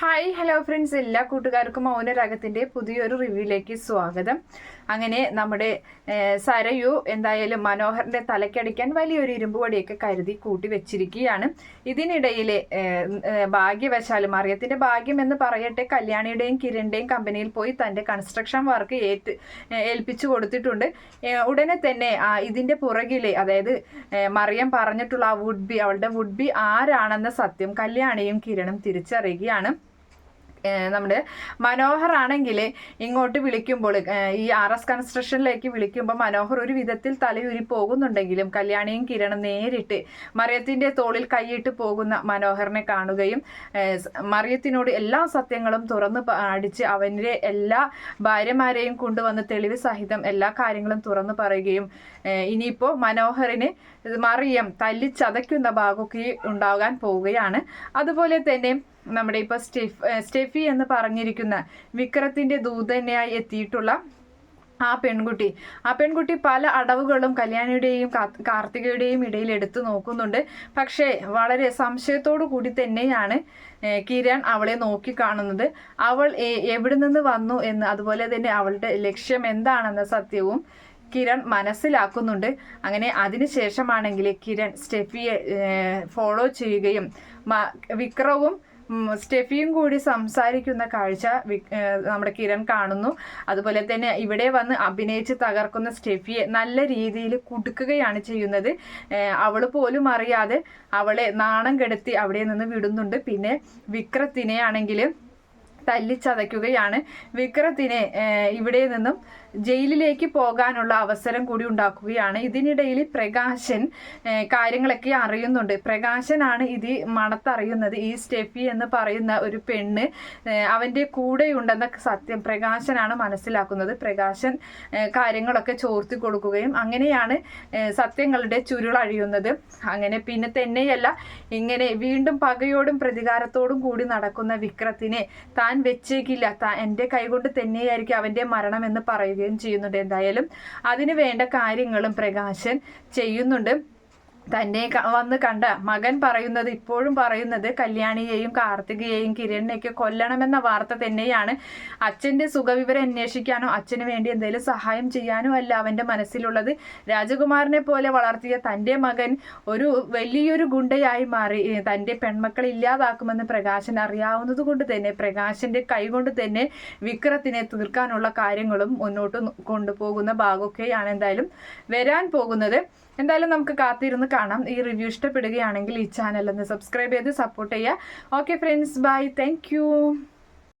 Hi hello friends എല്ലാ കൂട്ടുകാർക്കും മൗനരാഗത്തിന്റെ പുതിയൊരു റിവ്യൂയിലേക്ക് സ്വാഗതം. അങ്ങനെ നമ്മുടെ സരയു എന്തായാലും മനോഹറിന്റെ തലക്കടിക്കാൻ വലിയൊരു ഇരുമ്പ് വടിയൊക്കെ കരുതി കൂട്ടി വെച്ചിരിക്കുകയാണ്. ഇതിനിടയിൽ ഭാഗ്യവശാൽ മറിയത്തിന്റെ ഭാഗ്യം എന്ന് പറയട്ടെ കല്യാണിയുടെയും കിരണിന്റെയും കമ്പനിയിൽ പോയി തന്റെ കൺസ്ട്രക്ഷൻ വർക്ക് ഏറ്റ് ഏൽപ്പിച്ചു കൊടുത്തിട്ടുണ്ട്. ഉടനെ തന്നെ ആ, ഇതിന്റെ പുറകിലെ അതായത് മറിയം പറഞ്ഞിട്ടുള്ള ആ വുഡ് ബി അവളുടെ വുഡ് ബി ആരാണെന്ന സത്യം കല്യാണിയും കിരണും തിരിച്ചറിയുകയാണ്. നമ്മുടെ മനോഹർ ആണെങ്കിൽ ഇങ്ങോട്ട് വിളിക്കുമ്പോൾ ഈ ആർ എസ് കൺസ്ട്രക്ഷനിലേക്ക് വിളിക്കുമ്പോൾ മനോഹർ ഒരു വിധത്തിൽ തലയുരി പോകുന്നുണ്ടെങ്കിലും കല്യാണിയും കിരണും നേരിട്ട് മറിയത്തിന്റെ തോളിൽ കൈയിട്ട് പോകുന്ന മനോഹറിനെ കാണുകയും മറിയത്തിനോട് എല്ലാ സത്യങ്ങളും തുറന്ന് അടിച്ച് അവന്റെ എല്ലാ ഭാര്യമാരെയും കൊണ്ടുവന്ന് തെളിവ് സഹിതം എല്ലാ കാര്യങ്ങളും തുറന്നു പറയുകയും ഇനിയിപ്പോൾ മനോഹറിന് മറിയം തല്ലിച്ചതയ്ക്കുന്ന ഭാഗമൊക്കെ ഉണ്ടാകാൻ പോവുകയാണ്. അതുപോലെ തന്നെ നമ്മുടെ ഇപ്പോൾ സ്റ്റെഫ് സ്റ്റെഫി എന്ന് പറഞ്ഞിരിക്കുന്ന വിക്രത്തിന്റെ ദൂതനെയായി എത്തിയിട്ടുള്ള ആ പെൺകുട്ടി. ആ പെൺകുട്ടി പല അടവുകളും കല്യാണിയുടെയും കാർത്തികയുടെയും ഇടയിൽ എടുത്തു നോക്കുന്നുണ്ട്. പക്ഷേ വളരെ സംശയത്തോടു കൂടി തന്നെയാണ് കിരൺ അവളെ നോക്കി കാണുന്നത്. അവൾ എവിടെ നിന്ന് വന്നു എന്ന് അതുപോലെ തന്നെ അവളുടെ ലക്ഷ്യം എന്താണെന്ന സത്യവും കിരൺ മനസ്സിലാക്കുന്നുണ്ട്. അങ്ങനെ അതിനുശേഷമാണെങ്കിൽ കിരൺ സ്റ്റെഫിയെ ഫോളോ ചെയ്യുകയും വിക്രവും സ്റ്റെഫിയും കൂടി സംസാരിക്കുന്ന കാഴ്ച നമ്മുടെ കിരൺ കാണുന്നു. അതുപോലെ തന്നെ ഇവിടെ വന്ന് അഭിനയിച്ച് തകർക്കുന്ന സ്റ്റെഫിയെ നല്ല രീതിയിൽ കുടുക്കുകയാണ് ചെയ്യുന്നത്. അവൾ പോലും അറിയാതെ അവളെ നാണം കെടുത്തി അവിടെ നിന്ന് വിടുന്നുണ്ട്. പിന്നെ വിക്രത്തിനെ ആണെങ്കിൽ തല്ലിച്ചതയ്ക്കുകയാണ്. വിക്രത്തിനെ ഇവിടെ നിന്നും ജയിലിലേക്ക് പോകാനുള്ള അവസരം കൂടി ഉണ്ടാക്കുകയാണ്. ഇതിനിടയിൽ പ്രകാശൻ കാര്യങ്ങളൊക്കെ അറിയുന്നുണ്ട്. പ്രകാശനാണ് ഇത് മണത്തറിയുന്നത്. ഈ സ്റ്റെഫി എന്ന് പറയുന്ന ഒരു പെണ്ണ് അവന്റെ കൂടെയുണ്ടെന്ന സത്യം പ്രകാശനാണ് മനസ്സിലാക്കുന്നത്. പ്രകാശൻ കാര്യങ്ങളൊക്കെ ചോർത്തി കൊടുക്കുകയും അങ്ങനെയാണ് സത്യങ്ങളുടെ ചുരുളഴിയുന്നത് അങ്ങനെ പിന്നെ തന്നെയല്ല ഇങ്ങനെ വീണ്ടും പകയോടും പ്രതികാരത്തോടും കൂടി നടക്കുന്ന വിക്രത്തിനെ താൻ വെച്ചേക്കില്ല. താൻ എന്റെ കൈകൊണ്ട് തന്നെയായിരിക്കും അവന്റെ മരണം എന്ന് പറയുകയും ചെയ്യുന്നുണ്ട്. എന്തായാലും അതിന് വേണ്ട കാര്യങ്ങളും പ്രകാശൻ ചെയ്യുന്നുണ്ട്. തന്നെ വന്ന് കണ്ട മകൻ പറയുന്നത് ഇപ്പോഴും പറയുന്നത് കല്യാണിയെയും കാർത്തികയെയും കിരണിനെയൊക്കെ കൊല്ലണമെന്ന വാർത്ത തന്നെയാണ്. അച്ഛന്റെ സുഖവിവരം അന്വേഷിക്കാനോ അച്ഛന് വേണ്ടി എന്തെങ്കിലും സഹായം ചെയ്യാനോ അല്ല അവന്റെ മനസ്സിലുള്ളത്. രാജകുമാരനെ പോലെ വളർത്തിയ തന്റെ മകൻ ഒരു വലിയൊരു ഗുണ്ടയായി മാറി. തന്റെ പെൺമക്കളെ ഇല്ലാതാക്കുമെന്ന് പ്രകാശൻ അറിയാവുന്നത് കൊണ്ട് തന്നെ പ്രകാശന്റെ കൈകൊണ്ട് തന്നെ വിക്രത്തിനെ തീർക്കാനുള്ള കാര്യങ്ങളും മുന്നോട്ട് കൊണ്ടുപോകുന്ന ഭാഗമൊക്കെയാണ് എന്തായാലും വരാൻ പോകുന്നത്. എന്തായാലും നമുക്ക് കാത്തിരുന്ന് കാണാം. ഈ റിവ്യൂ ഇഷ്ടപ്പെടുകയാണെങ്കിൽ ഈ ചാനൽ ഒന്ന് സബ്സ്ക്രൈബ് ചെയ്ത് സപ്പോർട്ട് ചെയ്യുക. Okay friends bye thank